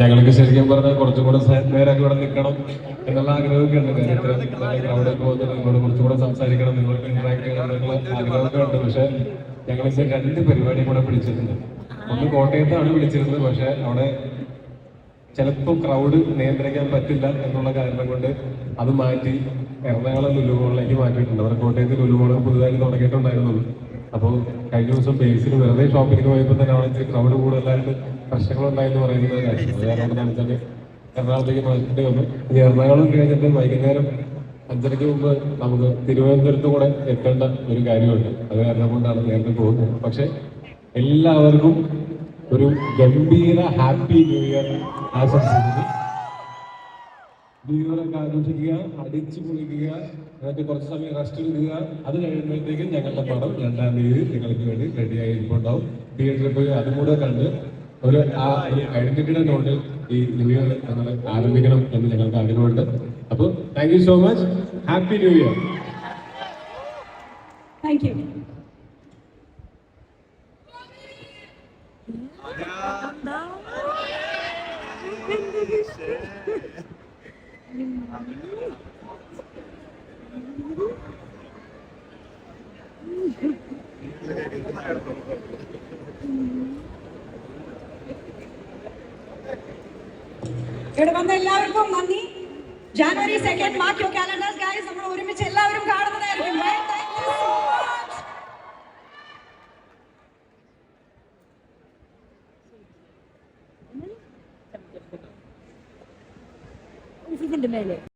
ഞങ്ങൾക്ക് ശരിക്കും പറഞ്ഞാൽ കുറച്ചും കൂടെ നേരമൊക്കെ ഇവിടെ നിൽക്കണം എന്നുള്ള ആഗ്രഹമൊക്കെ ഉണ്ട് കാര്യം പോകുന്നത് നിങ്ങളോട് കുറച്ചും കൂടെ സംസാരിക്കണം നിങ്ങൾക്ക് ഇന്ററാക്ട് ചെയ്യണം എന്നുള്ള ആഗ്രഹമൊക്കെ ഉണ്ട്. പക്ഷെ ഞങ്ങൾ രണ്ട് പരിപാടിയും കൂടെ പിടിച്ചിട്ടുണ്ട്. ഒന്ന് കോട്ടയത്താണ് വിളിച്ചിരുന്നത്. പക്ഷെ അവിടെ ചിലപ്പോൾ ക്രൗഡ് നിയന്ത്രിക്കാൻ പറ്റില്ല എന്നുള്ള കാരണം കൊണ്ട് അത് മാറ്റി എറണാകുളം ലുലുമോളിലേക്ക് മാറ്റിയിട്ടുണ്ട്. അവർ കോട്ടയത്ത് ലുലുമോൾ പുതുതായി തുടങ്ങിയിട്ടുണ്ടായിരുന്നുള്ളൂ. അപ്പോൾ കഴിഞ്ഞ ദിവസം ബേസിൽ വെറുതെ ഷോപ്പിലേക്ക് പോയപ്പോൾ തന്നെ അവിടെ ക്രൗഡ് കൂടുതലായിട്ട് പ്രശ്നങ്ങളുണ്ടായെന്ന് പറയുന്നത് കാര്യമാണ്. എറണാകുളത്തേക്ക് മാറ്റേണ്ടി വന്നു. ഇനി എറണാകുളം കഴിഞ്ഞിട്ട് വൈകുന്നേരം അഞ്ചരയ്ക്ക് മുമ്പ് നമുക്ക് തിരുവനന്തപുരത്ത് കൂടെ എത്തേണ്ട ഒരു കാര്യമുണ്ട്. അത് കാരണം കൊണ്ടാണ് നേരത്തെ പോകുന്നത്. പക്ഷെ എല്ലാവർക്കും ഒരു ഗംഭീര ഹാപ്പി ന്യൂ ഇയർ ആശംസിക്കുന്നു. ഒക്കെ ആഘോഷിക്കുക അടിച്ചു പൊളിക്കുക എന്നിട്ട് കുറച്ച് സമയം റെസ്റ്റ് എടുക്കുക. അത് കഴിയുമ്പോഴത്തേക്കും ഞങ്ങളുടെ പടം രണ്ടാം തീയതി നിങ്ങൾക്ക് വേണ്ടി റെഡി ആയി ഇരിപ്പുണ്ടാവും. തിയേറ്ററിൽ പോയി അതും കൂടെ കണ്ട് ഒരു ആ ഒരു ഐഡന്റിറ്റിയുടെ നോട്ടിൽ ഈ ന്യൂ ഇയർ ഞങ്ങൾ ആരംഭിക്കണം എന്ന് ഞങ്ങൾക്ക് ആഗ്രഹമുണ്ട്. അപ്പോൾ thank you so much happy new year thank you ഇവിടെ വന്ന എല്ലാവർക്കും നന്ദി. January second mark your calendars guys നമ്മൾ ഒരുമിച്ച് എല്ലാവരും കാണുന്നതായിരിക്കും. ഇതിന്റെ മേലെ.